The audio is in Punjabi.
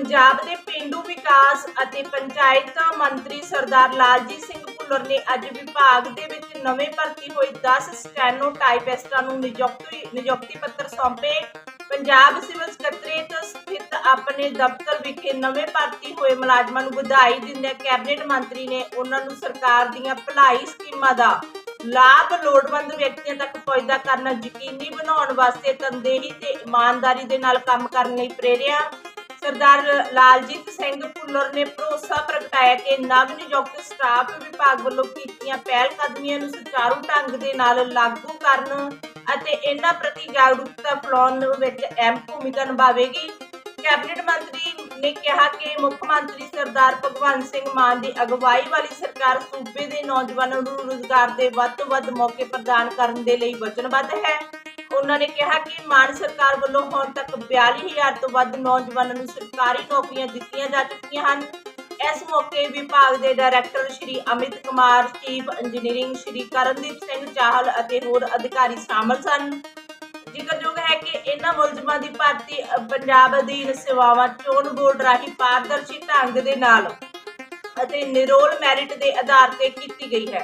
ਪੰਜਾਬ ਦੇ ਪਿੰਡੂ ਵਿਕਾਸ ਅਤੇ ਪੰਚਾਇਤਾਂ ਮੰਤਰੀ ਸਰਦਾਰ ਲਾਲਜੀਤ ਸਿੰਘ ਭੁੱਲਰ ਨੇ ਅੱਜ ਵਿਭਾਗ ਦੇ ਵਿੱਚ ਨਵੇਂ ਭਰਤੀ ਹੋਏ 10 ਸਟੈਨੋ ਟਾਈਪਿਸਟਾਂ ਨੂੰ ਨਿਯੁਕਤੀ ਨਿਯੁਕਤੀ ਪੱਤਰ ਸੌਂਪੇ। ਪੰਜਾਬ ਸਿਵਲ ਸਕੱਤਰੇਤ ਸਥਿਤ ਆਪਣੇ ਦਫ਼ਤਰ ਵਿਖੇ ਨਵੇਂ ਭਰਤੀ ਹੋਏ ਮੁਲਾਜ਼ਮਾਂ ਨੂੰ ਵਧਾਈ ਦਿੰਦਿਆਂ ਕੈਬਨਿਟ ਮੰਤਰੀ ਨੇ ਉਹਨਾਂ ਨੂੰ ਸਰਕਾਰ ਦੀਆਂ ਭਲਾਈ ਸਕੀਮਾਂ ਦਾ ਲਾਭ ਲੋੜਵੰਦ ਵਿਅਕਤੀਆਂ ਤੱਕ ਪਹੁੰਚਦਾ ਕਰਨਾ ਯਕੀਨੀ ਬਣਾਉਣ ਵਾਸਤੇ ਤਨਦੇਹੀ ਤੇ ਇਮਾਨਦਾਰੀ ਦੇ ਨਾਲ ਕੰਮ ਕਰਨ ਲਈ ਪ੍ਰੇਰਿਆ। ਸਰਦਾਰ ਲਾਲਜੀਤ ਸਿੰਘ ਭੁੱਲਰ ਨੇ ਭਰੋਸਾ ਪ੍ਰਗਟਾਇਆ ਕਿ ਨਵ ਨਿਯੁਕਤ ਸਟਾਫ ਵਿਭਾਗ ਵੱਲੋਂ ਕੀਤੀਆਂ ਪਹਿਲ ਕਦਮੀਆਂ ਨੂੰ ਸੁਚਾਰੂ ਢੰਗ ਦੇ ਨਾਲ ਲਾਗੂ ਕਰਨ ਅਤੇ ਇਹਨਾਂ ਪ੍ਰਤੀ ਜਾਗਰੂਕਤਾ ਫੈਲਾਉਣ ਵਿੱਚ ਅਹਿਮ ਭੂਮਿਕਾ ਨਿਭਾਵੇਗੀ। ਕੈਬਨਿਟ ਮੰਤਰੀ ਨੇ ਕਿਹਾ ਕਿ ਮੁੱਖ ਮੰਤਰੀ ਸਰਦਾਰ ਭਗਵੰਤ ਸਿੰਘ ਮਾਨ ਦੀ ਅਗਵਾਈ ਵਾਲੀ ਸਰਕਾਰ ਸੂਬੇ ਦੇ ਨੌਜਵਾਨਾਂ ਨੂੰ ਰੋਜ਼ਗਾਰ ਦੇ ਵੱਧ ਤੋਂ ਵੱਧ ਮੌਕੇ ਪ੍ਰਦਾਨ ਕਰਨ ਦੇ ਲਈ ਵਚਨਬੱਧ ਹੈ। ਉਹਨਾਂ ਨੇ ਕਿਹਾ ਕਿ ਮਾਨ ਸਰਕਾਰ ਵੱਲੋਂ ਹੁਣ ਤੱਕ 42000 ਤੋਂ ਵੱਧ ਨੌਜਵਾਨਾਂ ਨੂੰ ਸਰਕਾਰੀ ਨੌਕਰੀਆਂ ਦਿੱਤੀਆਂ ਜਾ ਚੁੱਕੀਆਂ ਹਨ। ਇਸ ਮੌਕੇ ਵਿਭਾਗ ਦੇ director Shri Amit Kumar, chief engineering Shri Karandeep Singh Chahal ਅਤੇ ਹੋਰ ਅਧਿਕਾਰੀ ਸ਼ਾਮਲ ਸਨ। ਜ਼ਿਕਰਯੋਗ ਹੈ ਕਿ ਇਹਨਾਂ ਮੁਲਜ਼ਮਾਂ ਦੀ ਭਰਤੀ ਪੰਜਾਬ ਅਧੀਨ ਸੇਵਾਵਾਂ ਚੋਣ ਬੋਰਡ ਰਾਹੀਂ ਪਾਰਦਰਸ਼ੀ ਢੰਗ ਦੇ ਨਾਲ ਅਤੇ ਨਿਰੋਲ ਮੈਰਿਟ ਦੇ ਆਧਾਰ ਤੇ ਕੀਤੀ ਗਈ ਹੈ।